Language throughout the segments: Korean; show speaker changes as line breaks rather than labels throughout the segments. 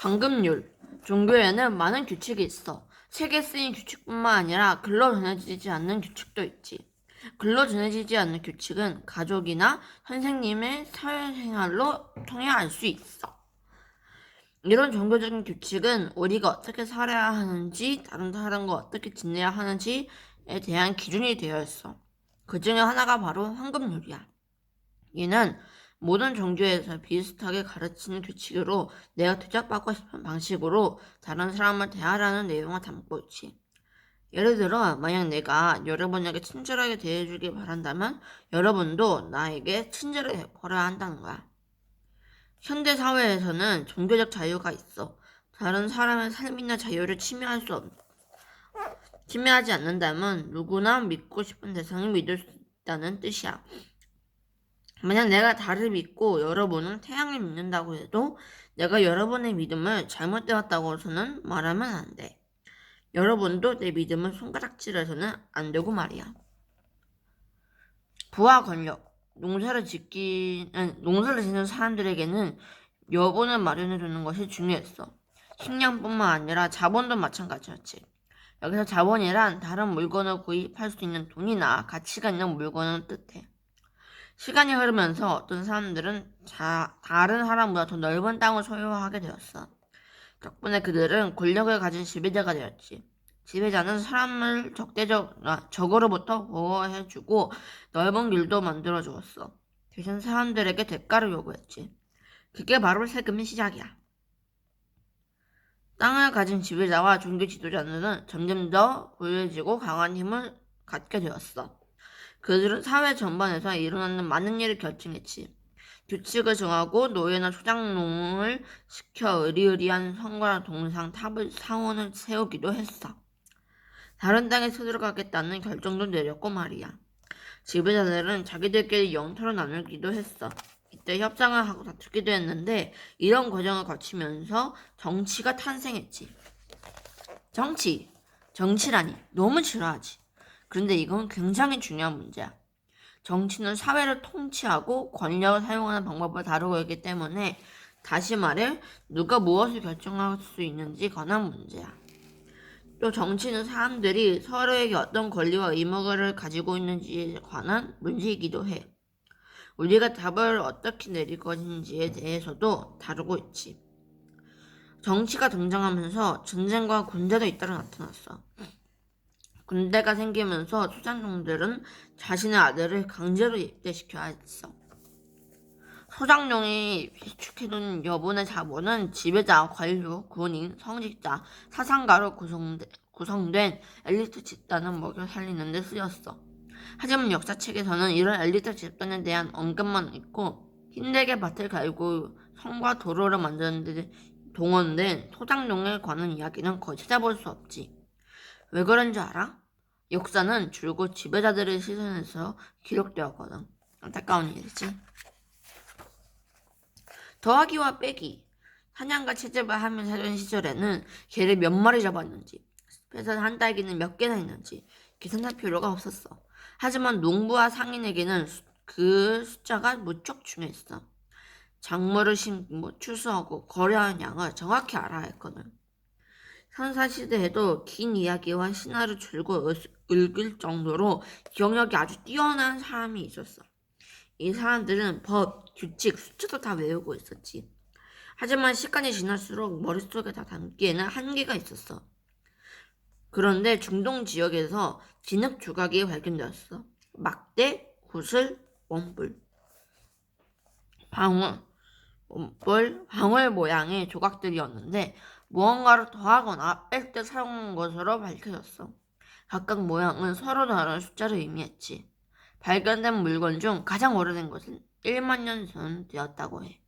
황금률. 종교에는 많은 규칙이 있어. 책에 쓰인 규칙뿐만 아니라 글로 전해지지 않는 규칙도 있지. 글로 전해지지 않는 규칙은 가족이나 선생님의 사회생활로 통해 알 수 있어. 이런 종교적인 규칙은 우리가 어떻게 살아야 하는지, 다른 사람과 어떻게 지내야 하는지에 대한 기준이 되어 있어. 그 중에 하나가 바로 황금률이야. 이는 모든 종교에서 비슷하게 가르치는 규칙으로 내가 대접받고 싶은 방식으로 다른 사람을 대하라는 내용을 담고 있지. 예를 들어, 만약 내가 여러분에게 친절하게 대해주길 바란다면 여러분도 나에게 친절히 대해야 한다는 거야. 현대 사회에서는 종교적 자유가 있어. 다른 사람의 삶이나 자유를 침해할 수 없, 침해하지 않는다면 누구나 믿고 싶은 대상을 믿을 수 있다는 뜻이야. 만약 내가 달을 믿고 여러분은 태양을 믿는다고 해도 내가 여러분의 믿음을 잘못되었다고 해서는 말하면 안 돼. 여러분도 내 믿음을 손가락질해서는 안 되고 말이야. 부와 권력. 농사를 짓기는 농사를 짓는 사람들에게는 여분을 마련해 주는 것이 중요했어. 식량뿐만 아니라 자본도 마찬가지였지. 여기서 자본이란 다른 물건을 구입할 수 있는 돈이나 가치가 있는 물건을 뜻해. 시간이 흐르면서 어떤 사람들은 자, 다른 사람보다 더 넓은 땅을 소유하게 되었어. 덕분에 그들은 권력을 가진 지배자가 되었지. 지배자는 사람을 적대적, 아, 적으로부터 보호해주고 넓은 길도 만들어 주었어. 대신 사람들에게 대가를 요구했지. 그게 바로 세금의 시작이야. 땅을 가진 지배자와 종교 지도자들은 점점 더 부유해지고 강한 힘을 갖게 되었어. 그들은 사회 전반에서 일어나는 많은 일을 결정했지. 규칙을 정하고 노예나 초장농을 시켜 의리의리한 성과 동상 탑을 사원을 세우기도 했어. 다른 땅에 쳐들어가겠다는 결정도 내렸고 말이야. 지배자들은 자기들끼리 영토를 나누기도 했어. 이때 협상을 하고 다투기도 했는데 이런 과정을 거치면서 정치가 탄생했지. 정치. 정치라니 너무 싫어하지. 그런데 이건 굉장히 중요한 문제야. 정치는 사회를 통치하고 권력을 사용하는 방법을 다루고 있기 때문에 다시 말해 누가 무엇을 결정할 수 있는지 관한 문제야. 또 정치는 사람들이 서로에게 어떤 권리와 의무를 가지고 있는지에 관한 문제이기도 해. 우리가 답을 어떻게 내릴 것인지에 대해서도 다루고 있지. 정치가 등장하면서 전쟁과 군대도 잇따라 나타났어. 군대가 생기면서 소장용들은 자신의 아들을 강제로 입대시켜야 했어. 소장용이 비축해둔 여분의 자본은 지배자, 관료, 군인, 성직자, 사상가로 구성되, 구성된 엘리트 집단을 먹여 살리는 데 쓰였어. 하지만 역사책에서는 이런 엘리트 집단에 대한 언급만 있고 힘들게 밭을 갈고 성과 도로를 만드는 데 동원된 소장용에 관한 이야기는 거의 찾아볼 수 없지. 왜 그런 줄 알아? 역사는 줄곧 지배자들의 시선에서 기록되었거든. 안타까운 일이지. 더하기와 빼기. 사냥과 채집을 하며 살던 시절에는 개를 몇 마리 잡았는지, 숲에서 한 딸기는 몇 개나 있는지 계산할 필요가 없었어. 하지만 농부와 상인에게는 수- 그 숫자가 무척 중요했어. 작물을 심고 추수하고 거래하는 양을 정확히 알아야 했거든. 선사시대에도 긴 이야기와 신화를 을- 읽을 정도로 기억력이 아주 뛰어난 사람이 있었어. 이 사람들은 법, 규칙, 숫자도 다 외우고 있었지. 하지만 시간이 지날수록 머릿속에 다 담기에는 한계가 있었어. 그런데 중동 지역에서 진흙 조각이 발견되었어. 막대, 구슬, 원뿔, 방울, 원뿔, 방울 모양의 조각들이었는데 무언가를 더하거나 뺄 때 사용한 것으로 밝혀졌어. 각각 모양은 서로 다른 숫자를 의미했지. 발견된 물건 중 가장 오래된 것은 1만 년 전 되었다고 해.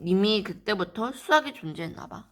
이미 그때부터 수학이 존재했나 봐.